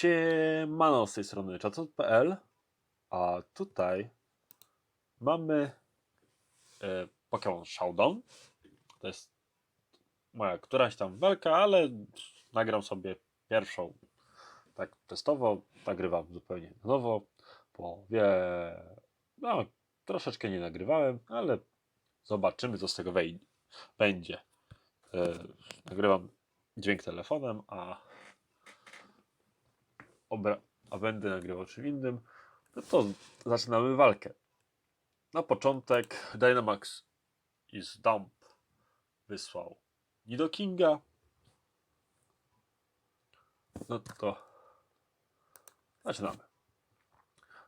Siemano z tej strony czatot.pl a tutaj mamy e, Pokémon Showdown. To jest moja któraś tam walka, ale nagram sobie pierwszą tak testowo, nagrywam zupełnie nowo, bo wie, no troszeczkę nie nagrywałem, ale zobaczymy co z tego wej- będzie. E, nagrywam dźwięk telefonem, a a będę nagrywał czym innym, no to zaczynamy walkę. Na początek Dynamax is Dump wysłał Nidokinga. No to zaczynamy.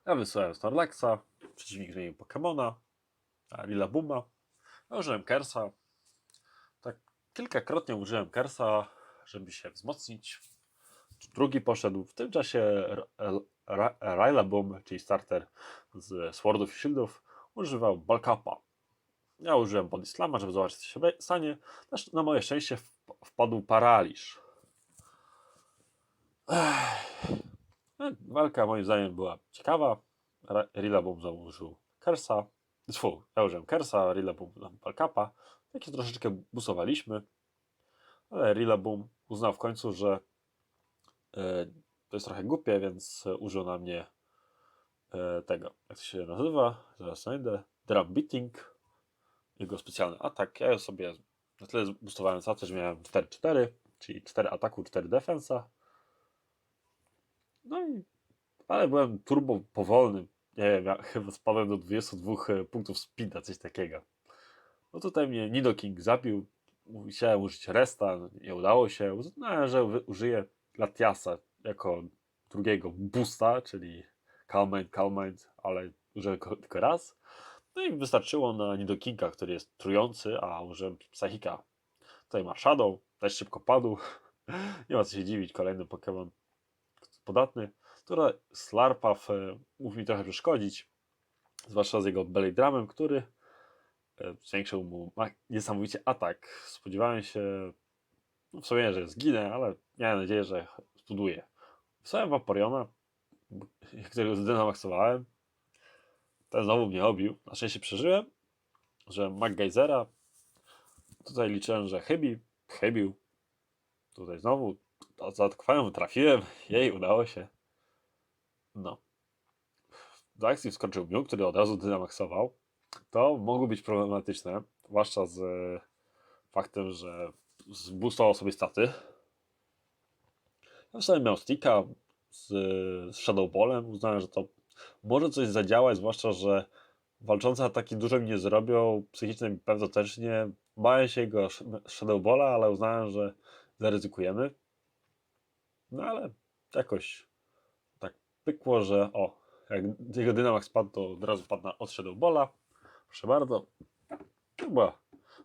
Ja wysłałem Snorlaxa, przeciwnik zmienił Pokemona, Rillabooma. Ja użyłem Kersa. Tak kilkakrotnie użyłem Kersa, żeby się wzmocnić drugi poszedł. W tym czasie R- R- R- Rillaboom, czyli starter z Swordów i Shieldów, używał Balkapa. Ja użyłem Body Slama, żeby zobaczyć, co się stanie. Na moje szczęście wp- wpadł paraliż. Ech. No, Walka moim zdaniem była ciekawa. Ra- Rillaboom założył Kersa. Fu, ja użyłem Kersa, Rillaboom tam Balkapa. Się troszeczkę busowaliśmy. Ale Rillaboom uznał w końcu, że E, to jest trochę głupie, więc e, użył na mnie e, tego, jak to się nazywa, zaraz znajdę, drum beating, jego specjalny atak. Ja sobie na tyle zboostowałem cacy, że miałem 4-4, czyli 4 ataku, 4 defensa. No i, ale byłem turbo powolny, nie wiem, ja chyba spadłem do 22 punktów speeda, coś takiego. No tutaj mnie Nidoking zabił, chciałem użyć resta, nie udało się, uznałem, że użyję Latiasa jako drugiego boosta, czyli Calm Mind, Calm Mind, ale użyłem go tylko raz. No i wystarczyło na Nidokinga, który jest trujący, a użyłem Psychika. Tutaj ma Shadow, też szybko padł. Nie ma co się dziwić, kolejny Pokémon podatny, która Slarpaw mógł mi trochę przeszkodzić, zwłaszcza z jego Belly Dramem, który e, zwiększył mu niesamowicie atak. Spodziewałem się w sumie, że zginę, ale miałem nadzieję, że studuję. Wysłałem Vaporeona, którego zdynamaksowałem. Ten znowu mnie obił. Na szczęście przeżyłem, że MacGeyzera. Tutaj liczyłem, że chybi, chybił. Tutaj znowu zaatakwałem, trafiłem. Jej, udało się. No. Do akcji wskoczył Mew, który od razu dynamaksował. To mogło być problematyczne, zwłaszcza z e, faktem, że zboostował sobie staty. Ja sobie miał sticka z, z Shadow. Uznałem, że to może coś zadziałać, zwłaszcza, że walczące ataki dużo mi nie zrobią, psychicznie mi pewno też nie. Bałem się jego sh- Shadow Balla, ale uznałem, że zaryzykujemy. No ale jakoś tak pykło, że o, jak jego Dynamax spadł, to od razu padł na od Shadow Balla. Proszę bardzo. Była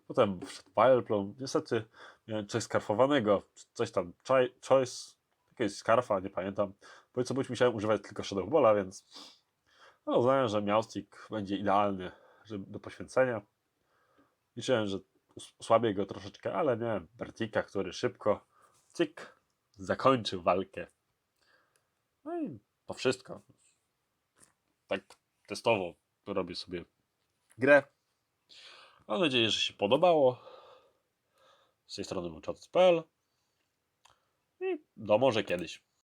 Potem wszedł Wileplume. Niestety miałem coś skarfowanego, coś tam, choi- choice, jakiegoś skarfa, nie pamiętam. Po co być musiałem używać tylko Shadow więc no, uznałem, że Miaustik będzie idealny żeby, do poświęcenia. Liczyłem, że osłabię go troszeczkę, ale miałem Bertika, który szybko, cyk, zakończył walkę. No i to wszystko. Tak testowo robię sobie grę. Mam nadzieję, że się podobało. Z tej strony był chat.pl i do może kiedyś.